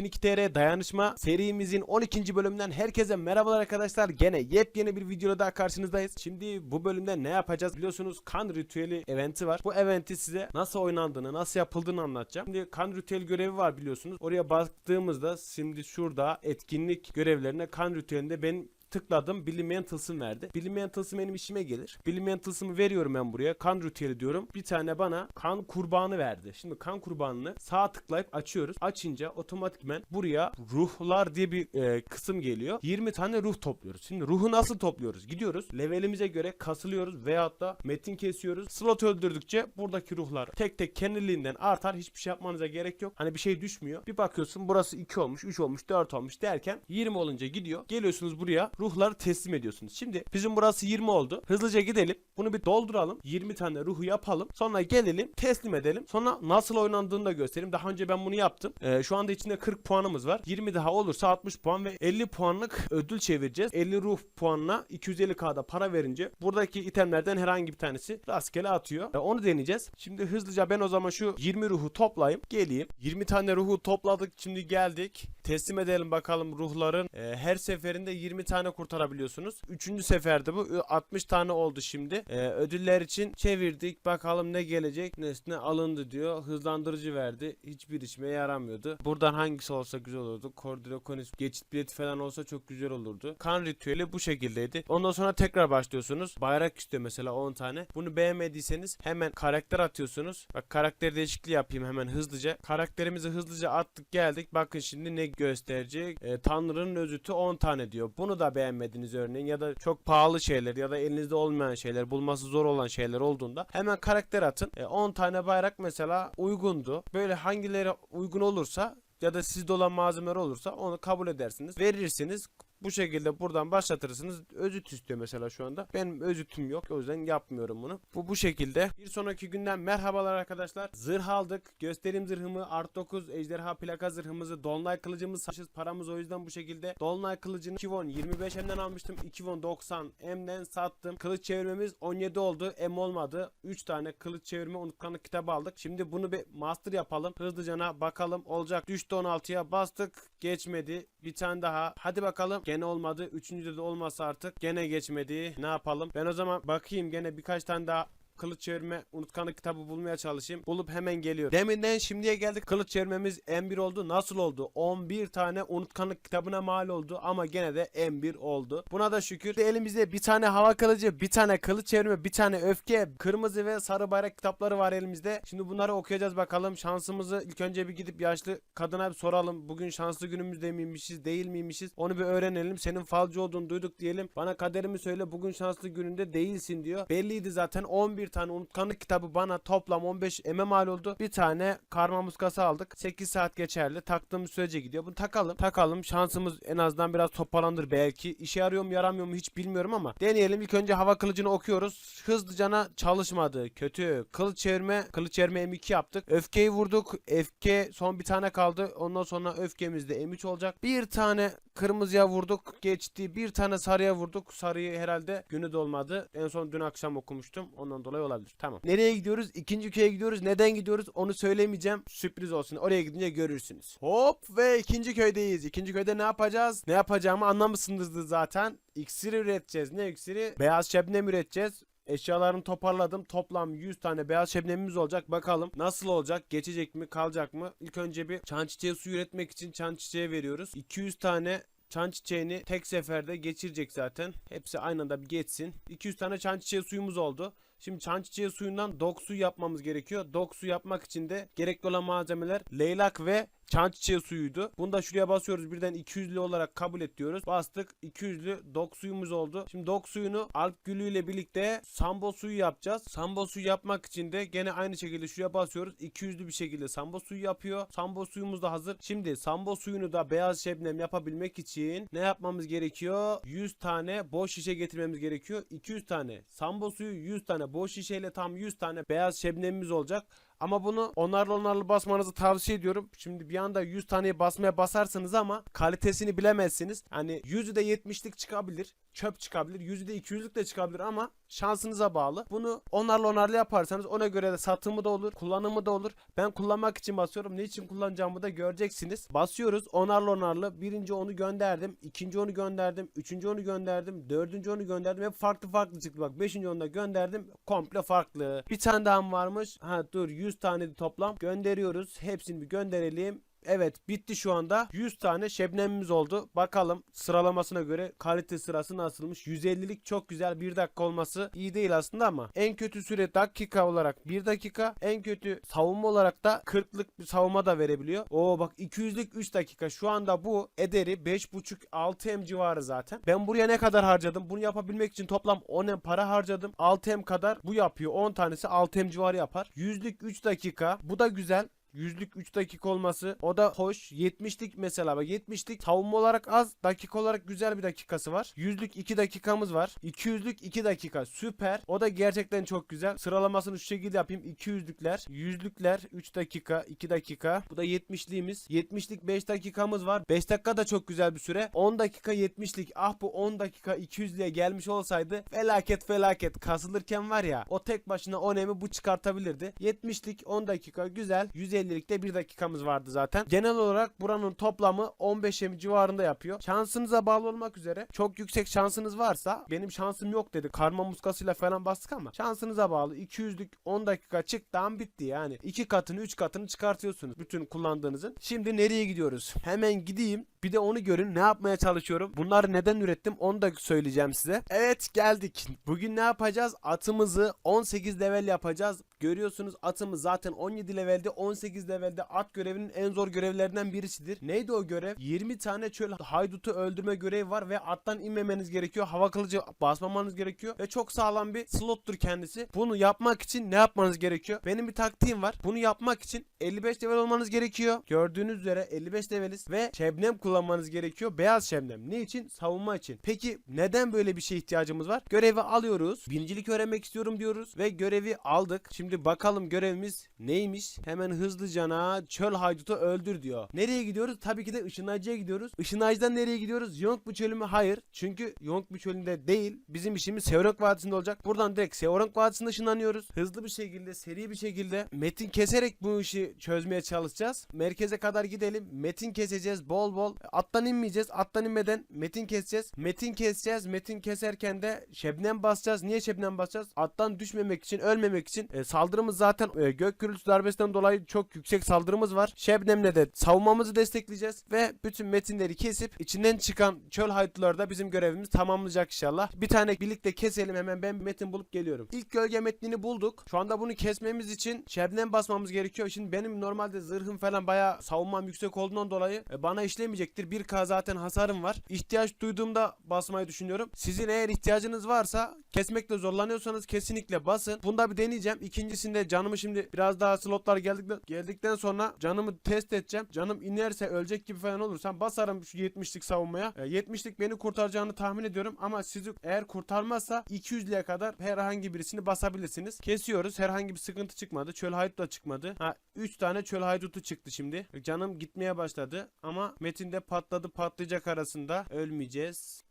Etkinlik TR dayanışma serimizin 12. bölümünden herkese merhabalar arkadaşlar. Gene yepyeni bir videoda daha karşınızdayız. Şimdi bu bölümde ne yapacağız? Biliyorsunuz kan ritüeli eventi var. Bu eventi size nasıl oynandığını, nasıl yapıldığını anlatacağım. Şimdi kan ritüel görevi var biliyorsunuz. Oraya baktığımızda şimdi şurada etkinlik görevlerine kan ritüelinde benim tıkladım bilinmeyen tılsım verdi. Bilinmeyen tılsım benim işime gelir. Bilinmeyen tılsımı veriyorum ben buraya. Kan ritüeli diyorum. Bir tane bana kan kurbanı verdi. Şimdi kan kurbanını sağ tıklayıp açıyoruz. Açınca otomatikmen buraya ruhlar diye bir e, kısım geliyor. 20 tane ruh topluyoruz. Şimdi ruhu nasıl topluyoruz? Gidiyoruz. Levelimize göre kasılıyoruz veyahut da metin kesiyoruz. Slot öldürdükçe buradaki ruhlar tek tek kendiliğinden artar. Hiçbir şey yapmanıza gerek yok. Hani bir şey düşmüyor. Bir bakıyorsun burası 2 olmuş, 3 olmuş, 4 olmuş derken 20 olunca gidiyor. Geliyorsunuz buraya ruhları teslim ediyorsunuz. Şimdi bizim burası 20 oldu. Hızlıca gidelim. Bunu bir dolduralım. 20 tane ruhu yapalım. Sonra gelelim teslim edelim. Sonra nasıl oynandığını da göstereyim. Daha önce ben bunu yaptım. Ee, şu anda içinde 40 puanımız var. 20 daha olursa 60 puan ve 50 puanlık ödül çevireceğiz. 50 ruh puanına 250k'da para verince buradaki itemlerden herhangi bir tanesi rastgele atıyor. Ee, onu deneyeceğiz. Şimdi hızlıca ben o zaman şu 20 ruhu toplayayım. Geleyim. 20 tane ruhu topladık. Şimdi geldik. Teslim edelim bakalım ruhların. Ee, her seferinde 20 tane kurtarabiliyorsunuz. Üçüncü seferde bu. 60 tane oldu şimdi. Ee, ödüller için çevirdik. Bakalım ne gelecek. Nesne alındı diyor. Hızlandırıcı verdi. Hiçbir işime yaramıyordu. Buradan hangisi olsa güzel olurdu. Kordilokonis geçit bileti falan olsa çok güzel olurdu. Kan ritüeli bu şekildeydi. Ondan sonra tekrar başlıyorsunuz. Bayrak istiyor mesela 10 tane. Bunu beğenmediyseniz hemen karakter atıyorsunuz. Bak karakter değişikliği yapayım hemen hızlıca. Karakterimizi hızlıca attık geldik. Bakın şimdi ne gösterecek? Ee, Tanrı'nın özütü 10 tane diyor. Bunu da beğenmediniz örneğin ya da çok pahalı şeyler ya da elinizde olmayan şeyler bulması zor olan şeyler olduğunda hemen karakter atın. E, 10 tane bayrak mesela uygundu. Böyle hangileri uygun olursa ya da sizde olan malzemeler olursa onu kabul edersiniz. Verirsiniz. Bu şekilde buradan başlatırsınız. Özüt istiyor mesela şu anda. Benim özütüm yok. O yüzden yapmıyorum bunu. Bu bu şekilde. Bir sonraki günden merhabalar arkadaşlar. Zırh aldık. Göstereyim zırhımı. Art 9 ejderha plaka zırhımızı. Dolunay kılıcımız saçız. Paramız o yüzden bu şekilde. Dolunay kılıcını 2 won 25 M'den almıştım. 2 won 90 M'den sattım. Kılıç çevirmemiz 17 oldu. M olmadı. 3 tane kılıç çevirme unutkanlık kitabı aldık. Şimdi bunu bir master yapalım. Hızlıcana bakalım. Olacak. Düştü 16'ya bastık. Geçmedi. Bir tane daha. Hadi bakalım. Gene olmadı. Üçüncüde de olmasa artık. Gene geçmedi. Ne yapalım? Ben o zaman bakayım gene birkaç tane daha kılıç çevirme unutkanlık kitabı bulmaya çalışayım. Bulup hemen geliyorum. Deminden şimdiye geldik. Kılıç çevirmemiz M1 oldu. Nasıl oldu? 11 tane unutkanlık kitabına mal oldu ama gene de M1 oldu. Buna da şükür. Elimizde bir tane hava kılıcı, bir tane kılıç çevirme, bir tane öfke, kırmızı ve sarı bayrak kitapları var elimizde. Şimdi bunları okuyacağız bakalım. Şansımızı ilk önce bir gidip yaşlı kadına bir soralım. Bugün şanslı günümüzde miymişiz, değil miymişiz? Onu bir öğrenelim. Senin falcı olduğunu duyduk diyelim. Bana kaderimi söyle. Bugün şanslı gününde değilsin diyor. Belliydi zaten 11 tane unutkanlık kitabı bana toplam 15 eme oldu. Bir tane karma muskası aldık. 8 saat geçerli. Taktığımız sürece gidiyor. Bunu takalım. Takalım. Şansımız en azından biraz toparlanır belki. İşe yarıyor mu yaramıyor mu hiç bilmiyorum ama deneyelim. İlk önce hava kılıcını okuyoruz. Hızlıcana çalışmadı. Kötü. Kılıç çevirme. Kılıç çevirme M2 yaptık. Öfkeyi vurduk. Öfke son bir tane kaldı. Ondan sonra öfkemiz de M3 olacak. Bir tane kırmızıya vurduk. Geçti. Bir tane sarıya vurduk. Sarıyı herhalde günü dolmadı. En son dün akşam okumuştum. Ondan dolayı olabilir. Tamam. Nereye gidiyoruz? İkinci köye gidiyoruz. Neden gidiyoruz? Onu söylemeyeceğim. Sürpriz olsun. Oraya gidince görürsünüz. Hop ve ikinci köydeyiz. İkinci köyde ne yapacağız? Ne yapacağımı anlamışsınızdır zaten. İksir üreteceğiz. Ne iksiri? Beyaz şebnem üreteceğiz. Eşyalarını toparladım. Toplam 100 tane beyaz şebnemimiz olacak. Bakalım nasıl olacak? Geçecek mi? Kalacak mı? İlk önce bir çan çiçeği suyu üretmek için çan çiçeği veriyoruz. 200 tane çan çiçeğini tek seferde geçirecek zaten. Hepsi aynı anda bir geçsin. 200 tane çan çiçeği suyumuz oldu. Şimdi çan çiçeği suyundan dok suyu yapmamız gerekiyor. Dok suyu yapmak için de gerekli olan malzemeler leylak ve çan çiçeği suyuydu. Bunu da şuraya basıyoruz. Birden 200'lü olarak kabul et diyoruz. Bastık. 200'lü dok suyumuz oldu. Şimdi dok suyunu alp gülüyle birlikte sambo suyu yapacağız. Sambo suyu yapmak için de gene aynı şekilde şuraya basıyoruz. 200'lü bir şekilde sambo suyu yapıyor. Sambo suyumuz da hazır. Şimdi sambo suyunu da beyaz şebnem yapabilmek için ne yapmamız gerekiyor? 100 tane boş şişe getirmemiz gerekiyor. 200 tane sambo suyu 100 tane boş şişeyle tam 100 tane beyaz şebnemimiz olacak. Ama bunu onarlı onarlı basmanızı tavsiye ediyorum. Şimdi bir anda 100 taneyi basmaya basarsınız ama kalitesini bilemezsiniz. Hani 100'ü de 70'lik çıkabilir. Çöp çıkabilir. 100'ü de 200'lük de çıkabilir ama şansınıza bağlı. Bunu onarlı onarlı yaparsanız ona göre de satımı da olur, kullanımı da olur. Ben kullanmak için basıyorum. Ne için kullanacağımı da göreceksiniz. Basıyoruz onarlı onarlı. Birinci onu gönderdim. ikinci onu gönderdim. Üçüncü onu gönderdim. Dördüncü onu gönderdim. Hep farklı farklı çıktı. Bak beşinci onu da gönderdim. Komple farklı. Bir tane daha mı varmış? Ha dur 100 tane toplam. Gönderiyoruz. Hepsini bir gönderelim. Evet bitti şu anda. 100 tane şebnemimiz oldu. Bakalım sıralamasına göre kalite sırası nasılmış. 150'lik çok güzel. 1 dakika olması iyi değil aslında ama. En kötü süre dakika olarak 1 dakika. En kötü savunma olarak da 40'lık bir savunma da verebiliyor. Oo bak 200'lük 3 dakika. Şu anda bu ederi 5.5-6 M civarı zaten. Ben buraya ne kadar harcadım? Bunu yapabilmek için toplam 10 M para harcadım. 6 M kadar bu yapıyor. 10 tanesi 6 M civarı yapar. 100'lük 3 dakika. Bu da güzel. Yüzlük 3 dakika olması o da hoş. 70'lik mesela bak 70'lik savunma olarak az dakika olarak güzel bir dakikası var. Yüzlük 2 dakikamız var. 200'lük 2 dakika süper. O da gerçekten çok güzel. Sıralamasını şu şekilde yapayım. 200'lükler, yüzlükler 3 dakika, 2 dakika. Bu da 70'liğimiz. 70'lik 5 dakikamız var. 5 dakika da çok güzel bir süre. 10 dakika 70'lik. Ah bu 10 dakika 200'lüğe gelmiş olsaydı felaket felaket kasılırken var ya o tek başına o nemi bu çıkartabilirdi. 70'lik 10 dakika güzel. 150'likte 1 dakikamız vardı zaten. Genel olarak buranın toplamı 15 M civarında yapıyor. Şansınıza bağlı olmak üzere çok yüksek şansınız varsa benim şansım yok dedi. Karma muskasıyla falan bastık ama şansınıza bağlı 200'lük 10 dakika çıktan bitti yani. 2 katını 3 katını çıkartıyorsunuz bütün kullandığınızın. Şimdi nereye gidiyoruz? Hemen gideyim. Bir de onu görün ne yapmaya çalışıyorum. Bunları neden ürettim onu da söyleyeceğim size. Evet geldik. Bugün ne yapacağız? Atımızı 18 level yapacağız. Görüyorsunuz atımız zaten 17 levelde 18 levelde at görevinin en zor görevlerinden birisidir. Neydi o görev? 20 tane çöl haydutu öldürme görevi var ve attan inmemeniz gerekiyor. Hava kılıcı basmamanız gerekiyor ve çok sağlam bir slottur kendisi. Bunu yapmak için ne yapmanız gerekiyor? Benim bir taktiğim var. Bunu yapmak için 55 level olmanız gerekiyor. Gördüğünüz üzere 55 leveliz ve şebnem kullanmanız gerekiyor. Beyaz şebnem. Ne için? Savunma için. Peki neden böyle bir şeye ihtiyacımız var? Görevi alıyoruz. Birincilik öğrenmek istiyorum diyoruz ve görevi aldık. Şimdi bakalım görevimiz neymiş? Hemen hızlıcana çöl haydutu öldür diyor. Nereye gidiyoruz? Tabii ki de ışınlayıcıya gidiyoruz. Işınlayıcıdan nereye gidiyoruz? Yonk çölü mü? Hayır. Çünkü Yonk çölünde değil. Bizim işimiz Seorank Vadisi'nde olacak. Buradan direkt Seorank Vadisi'nde ışınlanıyoruz. Hızlı bir şekilde, seri bir şekilde metin keserek bu işi çözmeye çalışacağız. Merkeze kadar gidelim. Metin keseceğiz bol bol. Attan inmeyeceğiz. Attan inmeden metin keseceğiz. Metin keseceğiz. Metin keserken de şebnem basacağız. Niye şebnem basacağız? Attan düşmemek için, ölmemek için. E, saldırımız zaten e, gök gürültü darbesinden dolayı çok yüksek saldırımız var. Şebnemle de savunmamızı destekleyeceğiz ve bütün metinleri kesip içinden çıkan çöl hayduları da bizim görevimiz tamamlayacak inşallah. Bir tane birlikte keselim hemen ben bir metin bulup geliyorum. İlk gölge metnini bulduk. Şu anda bunu kesmemiz için şebnem basmamız gerekiyor. Şimdi benim normalde zırhım falan bayağı savunmam yüksek olduğundan dolayı e, bana işlemeyecektir. 1k zaten hasarım var. İhtiyaç duyduğumda basmayı düşünüyorum. Sizin eğer ihtiyacınız varsa kesmekte zorlanıyorsanız kesinlikle basın. Bunda bir deneyeceğim. İkincisinde canımı şimdi biraz daha slotlar geldikten, geldikten sonra canımı test edeceğim. Canım inerse ölecek gibi falan olursam basarım şu 70'lik savunmaya. E, 70'lik beni kurtaracağını tahmin ediyorum ama sizi eğer kurtarmazsa 200'liğe kadar herhangi birisini basabilirsiniz. Kesiyoruz. Herhangi bir sıkıntı çıkmadı. Çöl haydut da çıkmadı. Ha 3 tane çöl haydutu çıktı şimdi. Canım gitmeye başladı ama metinde patladı patlayacak arasında ölmeyeceğiz.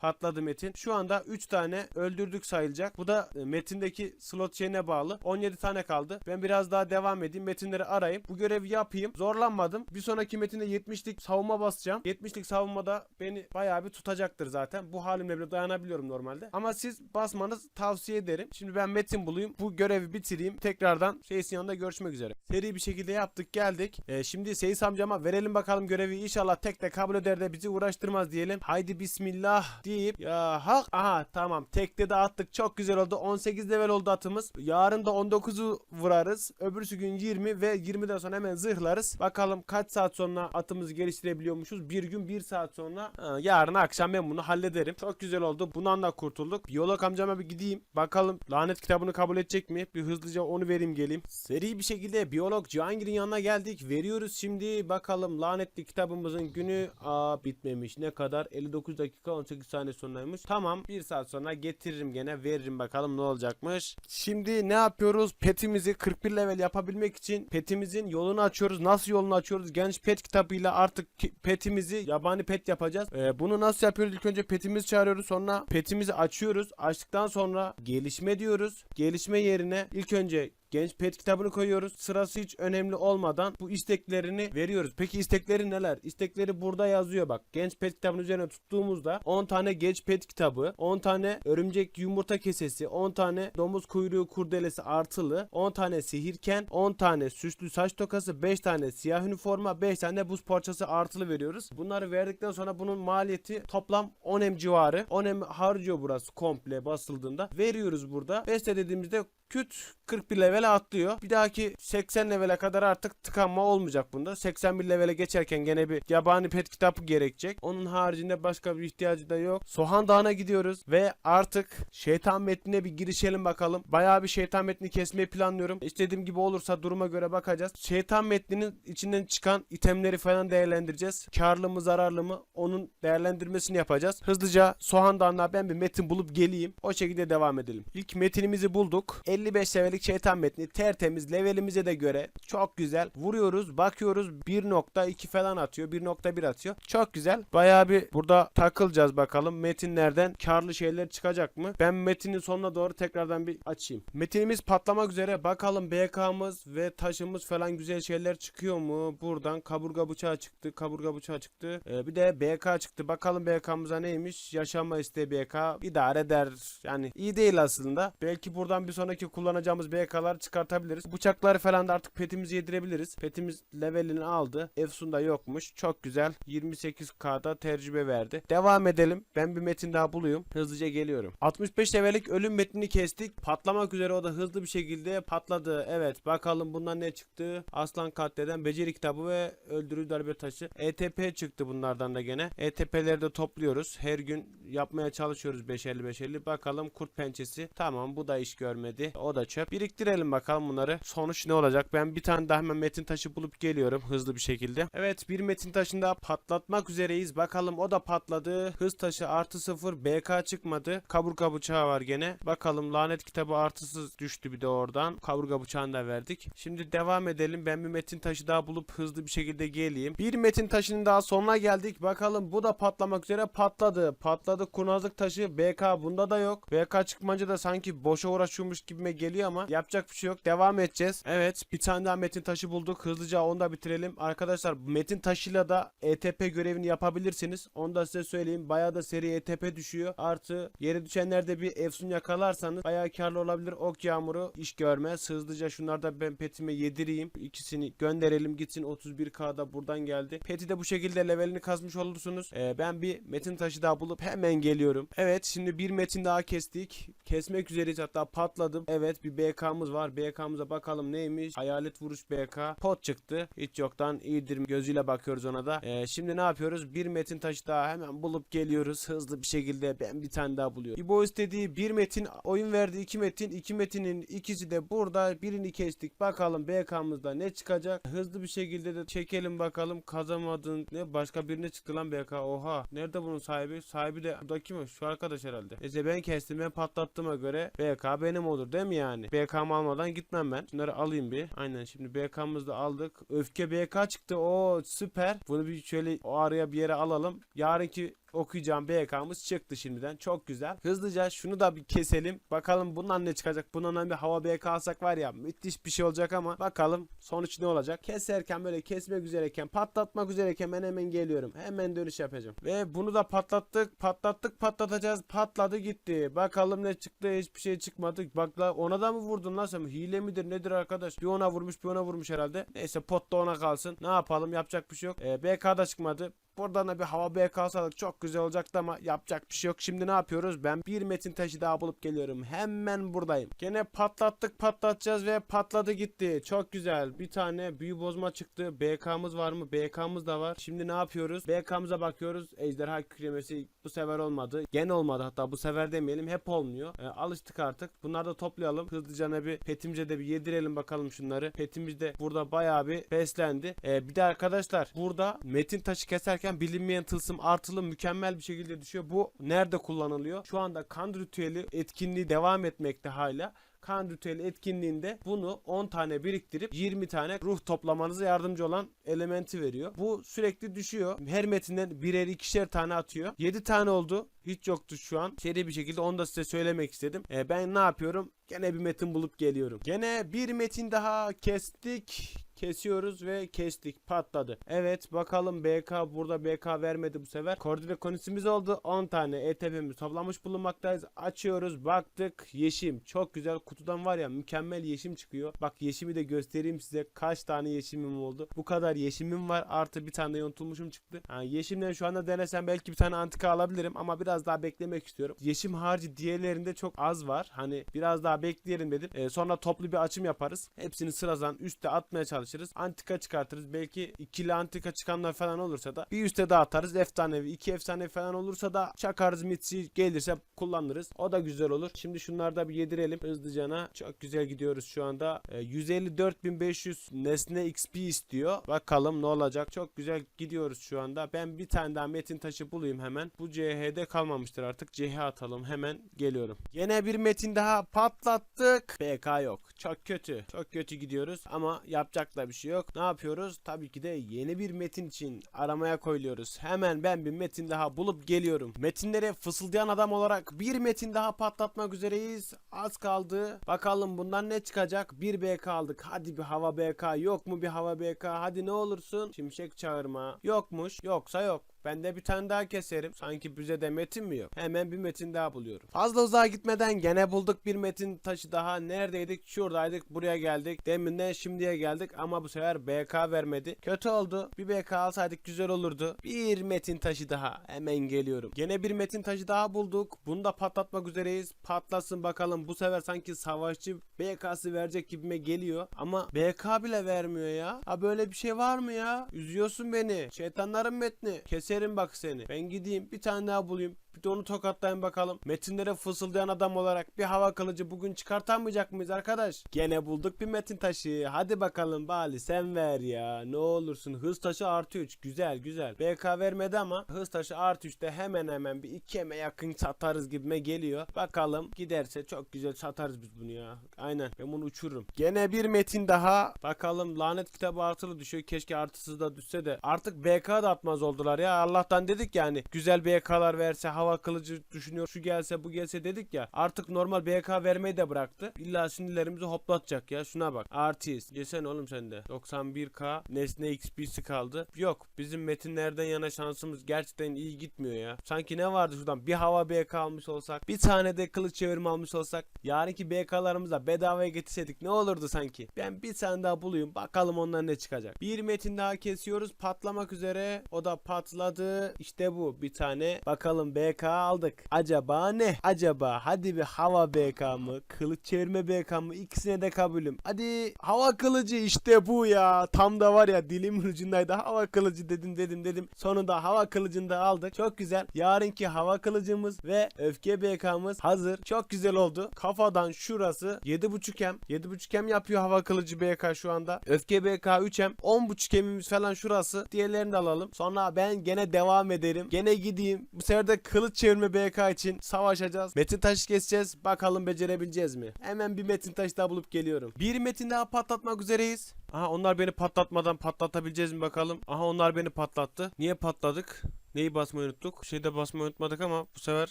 Patladı Metin. Şu anda 3 tane öldürdük sayılacak. Bu da e, Metin'deki slot şeyine bağlı. 17 tane kaldı. Ben biraz daha devam edeyim. Metinleri arayayım. Bu görevi yapayım. Zorlanmadım. Bir sonraki metinde 70'lik savunma basacağım. 70'lik savunmada beni bayağı bir tutacaktır zaten. Bu halimle bile dayanabiliyorum normalde. Ama siz basmanız tavsiye ederim. Şimdi ben metin bulayım. Bu görevi bitireyim. Tekrardan Seyis'in yanında görüşmek üzere. Seri bir şekilde yaptık geldik. Ee, şimdi Seyis amcama verelim bakalım görevi. İnşallah tek de kabul eder de bizi uğraştırmaz diyelim. Haydi bismillah deyip ya hak. Aha tamam. Tekte de attık. Çok güzel oldu. 18 level oldu atımız. Yarın da 19'u vurarız. Öbürsü gün 20 ve 20'den sonra hemen zırhlarız. Bakalım kaç saat sonra atımızı geliştirebiliyormuşuz? Bir gün 1 saat sonra. Ha, yarın akşam ben bunu hallederim. Çok güzel oldu. Bundan da kurtulduk. Biyolog amcama bir gideyim. Bakalım lanet kitabını kabul edecek mi? Bir hızlıca onu vereyim geleyim. Seri bir şekilde biyolog Cihangir'in yanına geldik. Veriyoruz şimdi. Bakalım lanetli kitabımızın günü. Aa bitmemiş. Ne kadar? 59 dakika 18 saat saniye sonraymış. Tamam 1 saat sonra getiririm gene veririm bakalım ne olacakmış. Şimdi ne yapıyoruz? Petimizi 41 level yapabilmek için petimizin yolunu açıyoruz. Nasıl yolunu açıyoruz? Genç pet kitabıyla artık petimizi yabani pet yapacağız. Ee, bunu nasıl yapıyoruz? İlk önce petimizi çağırıyoruz. Sonra petimizi açıyoruz. Açtıktan sonra gelişme diyoruz. Gelişme yerine ilk önce Genç pet kitabını koyuyoruz. Sırası hiç önemli olmadan bu isteklerini veriyoruz. Peki istekleri neler? İstekleri burada yazıyor bak. Genç pet kitabının üzerine tuttuğumuzda 10 tane genç pet kitabı, 10 tane örümcek yumurta kesesi, 10 tane domuz kuyruğu kurdelesi artılı, 10 tane sihirken, 10 tane süslü saç tokası, 5 tane siyah üniforma, 5 tane buz parçası artılı veriyoruz. Bunları verdikten sonra bunun maliyeti toplam 10 em civarı. 10 em harcıyor burası komple basıldığında. Veriyoruz burada. Beste dediğimizde küt 41 levele atlıyor. Bir dahaki 80 levele kadar artık tıkanma olmayacak bunda. 81 levele geçerken gene bir yabani pet kitabı gerekecek. Onun haricinde başka bir ihtiyacı da yok. Soğan Dağı'na gidiyoruz ve artık şeytan metnine bir girişelim bakalım. Bayağı bir şeytan metni kesmeyi planlıyorum. İstediğim gibi olursa duruma göre bakacağız. Şeytan metninin içinden çıkan itemleri falan değerlendireceğiz. Karlı mı zararlı mı onun değerlendirmesini yapacağız. Hızlıca Soğan Dağı'na ben bir metin bulup geleyim. O şekilde devam edelim. İlk metinimizi bulduk. 55 levellik şeytan metni tertemiz levelimize de göre çok güzel. Vuruyoruz bakıyoruz 1.2 falan atıyor 1.1 atıyor. Çok güzel. Bayağı bir burada takılacağız bakalım metinlerden karlı şeyler çıkacak mı? Ben metinin sonuna doğru tekrardan bir açayım. Metinimiz patlamak üzere bakalım BK'mız ve taşımız falan güzel şeyler çıkıyor mu? Buradan kaburga bıçağı çıktı. Kaburga bıçağı çıktı. Ee, bir de BK çıktı. Bakalım BK'mıza neymiş? Yaşama isteği BK. idare eder. Yani iyi değil aslında. Belki buradan bir sonraki kullanacağımız BK'lar çıkartabiliriz. Bıçakları falan da artık petimizi yedirebiliriz. Petimiz levelini aldı. Efsun'da yokmuş. Çok güzel. 28K'da tecrübe verdi. Devam edelim. Ben bir metin daha bulayım. Hızlıca geliyorum. 65 levellik ölüm metnini kestik. Patlamak üzere o da hızlı bir şekilde patladı. Evet bakalım bundan ne çıktı? Aslan katleden beceri kitabı ve öldürücü darbe taşı. ETP çıktı bunlardan da gene. ETP'leri de topluyoruz. Her gün yapmaya çalışıyoruz 550 550. Bakalım kurt pençesi. Tamam bu da iş görmedi. O da çöp. Biriktirelim bakalım bunları. Sonuç ne olacak? Ben bir tane daha hemen metin taşı bulup geliyorum hızlı bir şekilde. Evet bir metin taşında patlatmak üzereyiz. Bakalım o da patladı. Hız taşı artı sıfır. BK çıkmadı. Kaburga bıçağı var gene. Bakalım lanet kitabı artısız düştü bir de oradan. Kaburga bıçağını da verdik. Şimdi devam edelim. Ben bir metin taşı daha bulup hızlı bir şekilde geleyim. Bir metin taşının daha sonuna geldik. Bakalım bu da patlamak üzere patladı. Patladı kurnazlık taşı. BK bunda da yok. BK çıkmayınca da sanki boşa uğraşıyormuş gibime geliyor ama yapacak bir şey yok. Devam edeceğiz. Evet bir tane daha metin taşı bulduk. Hızlıca onu da bitirelim. Arkadaşlar metin taşıyla da ETP görevini yapabilirsiniz. Onu da size söyleyeyim. Bayağı da seri ETP düşüyor. Artı yere düşenlerde bir efsun yakalarsanız bayağı karlı olabilir. Ok yağmuru iş görmez. Hızlıca şunları da ben petime yedireyim. İkisini gönderelim gitsin. 31K'da buradan geldi. Peti de bu şekilde levelini kazmış olursunuz. Ee, ben bir metin taşı daha bulup hemen geliyorum. Evet şimdi bir metin daha kestik. Kesmek üzereyiz hatta patladım. Evet bir BK'mız var. BK'mıza bakalım neymiş. Hayalet vuruş BK. Pot çıktı. Hiç yoktan iyidir gözüyle bakıyoruz ona da. Ee, şimdi ne yapıyoruz? Bir metin taşı daha hemen bulup geliyoruz. Hızlı bir şekilde ben bir tane daha buluyorum. İbo istediği bir metin oyun verdi. iki metin. iki metinin ikisi de burada. Birini kestik. Bakalım BK'mızda ne çıkacak? Hızlı bir şekilde de çekelim bakalım. Kazamadın. Ne başka birine çıktı lan BK. Oha. Nerede bunun sahibi? Sahibi de buradaki mi? Şu arkadaş herhalde. Neyse ben kestim. Ben patlattığıma göre BK benim olur değil mi yani? BK'mı almadan gitmem ben. Şunları alayım bir. Aynen şimdi BK'mızı da aldık. Öfke BK çıktı. O süper. Bunu bir şöyle o araya bir yere alalım. Yarınki okuyacağım BK'mız çıktı şimdiden. Çok güzel. Hızlıca şunu da bir keselim. Bakalım bundan ne çıkacak. Bundan bir hava BK alsak var ya müthiş bir şey olacak ama bakalım sonuç ne olacak. Keserken böyle kesmek üzereyken patlatmak üzereyken ben hemen geliyorum. Hemen dönüş yapacağım. Ve bunu da patlattık. Patlattık patlatacağız. Patladı gitti. Bakalım ne çıktı. Hiçbir şey çıkmadı. Bak ona da mı vurdun lan sen? Hile midir nedir arkadaş? Bir ona vurmuş bir ona vurmuş herhalde. Neyse pot da ona kalsın. Ne yapalım yapacak bir şey yok. Ee, BK da çıkmadı. Buradan da bir hava BK alsadık çok güzel olacaktı ama yapacak bir şey yok. Şimdi ne yapıyoruz? Ben bir metin taşı daha bulup geliyorum. Hemen buradayım. Gene patlattık patlatacağız ve patladı gitti. Çok güzel. Bir tane büyü bozma çıktı. BK'mız var mı? BK'mız da var. Şimdi ne yapıyoruz? BK'mıza bakıyoruz. Ejderha kükremesi bu sefer olmadı. Gene olmadı hatta bu sefer demeyelim. Hep olmuyor. E, alıştık artık. Bunları da toplayalım. Hızlıca ne bir petimize de bir yedirelim bakalım şunları. Petimiz de burada bayağı bir beslendi. E, bir de arkadaşlar burada metin taşı keserken basarken bilinmeyen tılsım artılı mükemmel bir şekilde düşüyor. Bu nerede kullanılıyor? Şu anda kan ritüeli etkinliği devam etmekte hala. Kan ritüeli etkinliğinde bunu 10 tane biriktirip 20 tane ruh toplamanıza yardımcı olan elementi veriyor. Bu sürekli düşüyor. Her metinden birer ikişer tane atıyor. 7 tane oldu. Hiç yoktu şu an. Seri bir şekilde onu da size söylemek istedim. E, ben ne yapıyorum? Gene bir metin bulup geliyorum. Gene bir metin daha kestik. Kesiyoruz ve kestik. Patladı. Evet bakalım BK burada BK vermedi bu sefer. Koordine konisimiz oldu. 10 tane ETP'miz toplamış bulunmaktayız. Açıyoruz. Baktık. Yeşim. Çok güzel. Kutudan var ya mükemmel yeşim çıkıyor. Bak yeşimi de göstereyim size. Kaç tane yeşimim oldu. Bu kadar yeşimim var. Artı bir tane yontulmuşum çıktı. Ha, yeşimden şu anda denesem belki bir tane antika alabilirim ama biraz daha beklemek istiyorum. Yeşim harcı diğerlerinde çok az var. Hani biraz daha bekleyelim dedim. Ee, sonra toplu bir açım yaparız. Hepsini sıradan üste atmaya çalışırız. Antika çıkartırız. Belki ikili antika çıkanlar falan olursa da bir üste daha atarız. Efsanevi, iki efsanevi falan olursa da çakarız mitsi gelirse kullanırız. O da güzel olur. Şimdi şunları da bir yedirelim hızlıcana. Çok güzel gidiyoruz şu anda. Ee, 154.500 nesne XP istiyor. Bakalım ne olacak. Çok güzel gidiyoruz şu anda. Ben bir tane daha metin taşı bulayım hemen. Bu CH'de kalmamıştır artık. CH atalım. Hemen geliyorum. Yine bir metin daha patlattık. BK yok. Çok kötü. Çok kötü gidiyoruz ama yapacak da bir şey yok. Ne yapıyoruz? Tabii ki de yeni bir metin için aramaya koyuyoruz. Hemen ben bir metin daha bulup geliyorum. Metinlere fısıldayan adam olarak bir metin daha patlatmak üzereyiz. Az kaldı. Bakalım bundan ne çıkacak? Bir BK aldık. Hadi bir hava BK. Yok mu bir hava BK? Hadi ne olursun? Şimşek çağırma. Yokmuş. Yoksa yok. Ben de bir tane daha keserim. Sanki bize de metin mi yok? Hemen bir metin daha buluyorum. Fazla uzağa gitmeden gene bulduk bir metin taşı daha. Neredeydik? Şuradaydık. Buraya geldik. Deminden şimdiye geldik ama bu sefer BK vermedi. Kötü oldu. Bir BK alsaydık güzel olurdu. Bir metin taşı daha. Hemen geliyorum. Gene bir metin taşı daha bulduk. Bunu da patlatmak üzereyiz. Patlasın bakalım. Bu sefer sanki savaşçı BK'sı verecek gibime geliyor. Ama BK bile vermiyor ya. Ha böyle bir şey var mı ya? Üzüyorsun beni. Şeytanların metni. Keserim bak seni. Ben gideyim bir tane daha bulayım. Bir de onu tokatlayın bakalım. Metinlere fısıldayan adam olarak bir hava kılıcı bugün çıkartamayacak mıyız arkadaş? Gene bulduk bir metin taşı. Hadi bakalım Bali sen ver ya. Ne olursun. Hız taşı artı 3. Güzel güzel. BK vermedi ama hız taşı artı 3'te hemen hemen bir iki eme yakın satarız gibime geliyor. Bakalım giderse çok güzel satarız biz bunu ya. Aynen ben bunu uçururum. Gene bir metin daha. Bakalım lanet kitabı artılı düşüyor. Keşke artısız da düşse de. Artık BK da atmaz oldular ya. Allah'tan dedik yani. Güzel BK'lar verse hava kılıcı düşünüyor. Şu gelse bu gelse dedik ya. Artık normal BK vermeyi de bıraktı. İlla sinirlerimizi hoplatacak ya. Şuna bak. Artist. Yesen oğlum sende. 91k nesne XP'si kaldı. Yok. Bizim metinlerden yana şansımız gerçekten iyi gitmiyor ya. Sanki ne vardı şuradan? Bir hava BK almış olsak. Bir tane de kılıç çevirme almış olsak. Yarınki BK'larımızı da bedavaya getirseydik ne olurdu sanki? Ben bir tane daha bulayım. Bakalım ondan ne çıkacak. Bir metin daha kesiyoruz. Patlamak üzere. O da patladı. İşte bu. Bir tane. Bakalım BK aldık. Acaba ne? Acaba hadi bir hava BK mı? Kılıç çevirme BK mı? İkisine de kabulüm. Hadi hava kılıcı işte bu ya. Tam da var ya dilimin ucundaydı. Hava kılıcı dedim dedim dedim. Sonunda hava kılıcını da aldık. Çok güzel. Yarınki hava kılıcımız ve öfke BK'mız hazır. Çok güzel oldu. Kafadan şurası 7.5 M. 7.5 M yapıyor hava kılıcı BK şu anda. Öfke BK 3 M. 10.5 M'imiz falan şurası. Diğerlerini de alalım. Sonra ben gene devam ederim. Gene gideyim. Bu sefer de kılıç çevirme BK için savaşacağız. Metin taşı keseceğiz. Bakalım becerebileceğiz mi? Hemen bir metin taşı daha bulup geliyorum. Bir metin daha patlatmak üzereyiz. Aha onlar beni patlatmadan patlatabileceğiz mi bakalım. Aha onlar beni patlattı. Niye patladık? Neyi basmayı unuttuk? Şeyde basmayı unutmadık ama bu sefer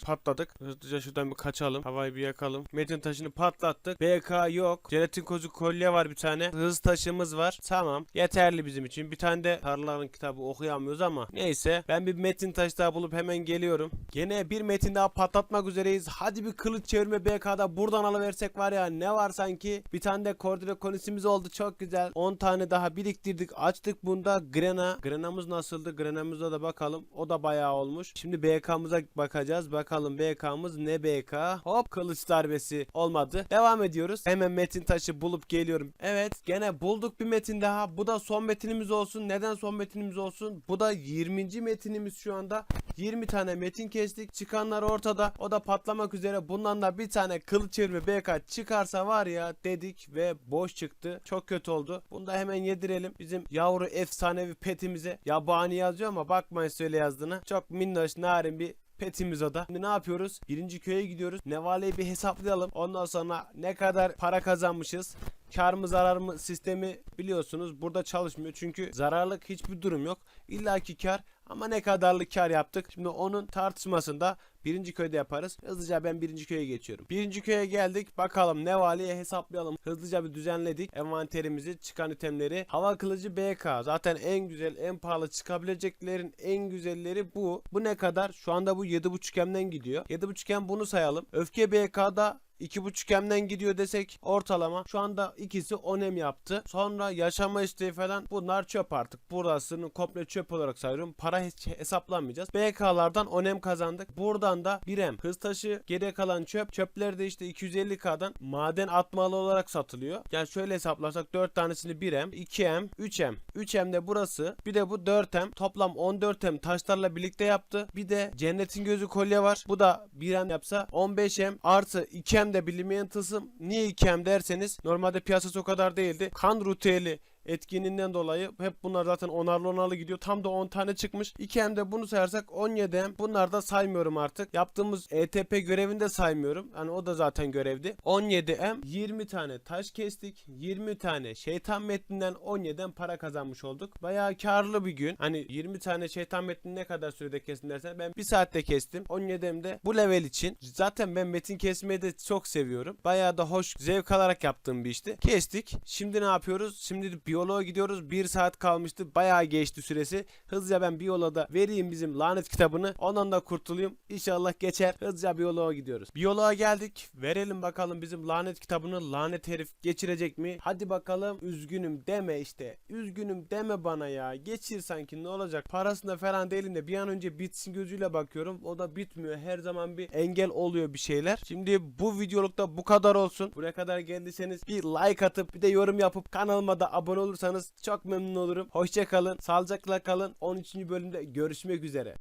patladık. Hızlıca şuradan bir kaçalım. Havayı bir yakalım. Metin taşını patlattık. BK yok. Jelatin kozu kolye var bir tane. Hız taşımız var. Tamam. Yeterli bizim için. Bir tane de tarlaların kitabı okuyamıyoruz ama. Neyse. Ben bir metin taşı daha bulup hemen geliyorum. Gene bir metin daha patlatmak üzereyiz. Hadi bir kılıç çevirme BK'da buradan alıversek var ya ne var sanki. Bir tane de koordine konisimiz oldu. Çok güzel. 10 tane daha biriktirdik. Açtık bunda Grena. Grena'mız nasıldı? Grena'mıza da bakalım. O da bayağı olmuş. Şimdi BK'mıza bakacağız. Bakalım BK'mız ne BK? Hop kılıç darbesi olmadı. Devam ediyoruz. Hemen metin taşı bulup geliyorum. Evet gene bulduk bir metin daha. Bu da son metinimiz olsun. Neden son metinimiz olsun? Bu da 20. metinimiz şu anda. 20 tane metin kestik. Çıkanlar ortada. O da patlamak üzere. Bundan da bir tane kılıç çevirme BK çıkarsa var ya dedik ve boş çıktı. Çok kötü oldu. Bunu da hemen yedirelim. Bizim yavru efsanevi petimize. Yabani yazıyor ama bakmayın söyle yazdığını. Çok minnoş narin bir petimiz da. Şimdi ne yapıyoruz? Birinci köye gidiyoruz. Nevale'yi bir hesaplayalım. Ondan sonra ne kadar para kazanmışız? Kar mı zarar mı sistemi biliyorsunuz burada çalışmıyor. Çünkü zararlık hiçbir durum yok. İlla ki kar ama ne kadarlık kar yaptık? Şimdi onun tartışmasında birinci köyde yaparız. Hızlıca ben birinci köye geçiyorum. Birinci köye geldik. Bakalım Nevale'ye hesaplayalım. Hızlıca bir düzenledik. Envanterimizi, çıkan itemleri. Hava kılıcı BK. Zaten en güzel, en pahalı çıkabileceklerin en güzelleri bu. Bu ne kadar? Şu anda bu 7.5M'den gidiyor. 7.5M bunu sayalım. Öfke BK'da 2.5M'den gidiyor desek ortalama şu anda ikisi 10M yaptı. Sonra yaşama isteği falan bunlar çöp artık. Burasını komple çöp olarak sayıyorum. Para hiç hesaplanmayacağız. BK'lardan 10M kazandık. Buradan da 1M hız taşı geriye kalan çöp. Çöpler de işte 250K'dan maden atmalı olarak satılıyor. Yani şöyle hesaplarsak 4 tanesini 1M, 2M, 3M. 3M de burası. Bir de bu 4M. Toplam 14M taşlarla birlikte yaptı. Bir de cennetin gözü kolye var. Bu da 1M yapsa 15M artı 2M de bilinmeyen tılsım. Niye 2M derseniz normalde piyasası o kadar değildi. Kan ruteli etkinliğinden dolayı hep bunlar zaten onarlı onarlı gidiyor. Tam da 10 tane çıkmış. 2M de bunu sayarsak 17M. Bunlar da saymıyorum artık. Yaptığımız ETP görevini de saymıyorum. Hani o da zaten görevdi. 17M 20 tane taş kestik. 20 tane şeytan metninden 17'den para kazanmış olduk. Bayağı karlı bir gün. Hani 20 tane şeytan metni ne kadar sürede kestin dersen ben 1 saatte kestim. 17M'de bu level için. Zaten ben metin kesmeyi de çok seviyorum. Bayağı da hoş zevk alarak yaptığım bir işti. Kestik. Şimdi ne yapıyoruz? Şimdi biyoloğa gidiyoruz. 1 saat kalmıştı. Bayağı geçti süresi. Hızlıca ben biyoloda vereyim bizim lanet kitabını. Ondan da kurtulayım. İnşallah geçer. Hızlıca biyoloğa gidiyoruz. Biyoloğa geldik. Verelim bakalım bizim lanet kitabını lanet herif geçirecek mi? Hadi bakalım. Üzgünüm deme işte. Üzgünüm deme bana ya. Geçir sanki ne olacak? Parasında falan değilim de bir an önce bitsin gözüyle bakıyorum. O da bitmiyor. Her zaman bir engel oluyor bir şeyler. Şimdi bu videolukta bu kadar olsun. Buraya kadar geldiyseniz bir like atıp bir de yorum yapıp kanalıma da abone olursanız çok memnun olurum. Hoşça kalın. Sağlıcakla kalın. 13. bölümde görüşmek üzere.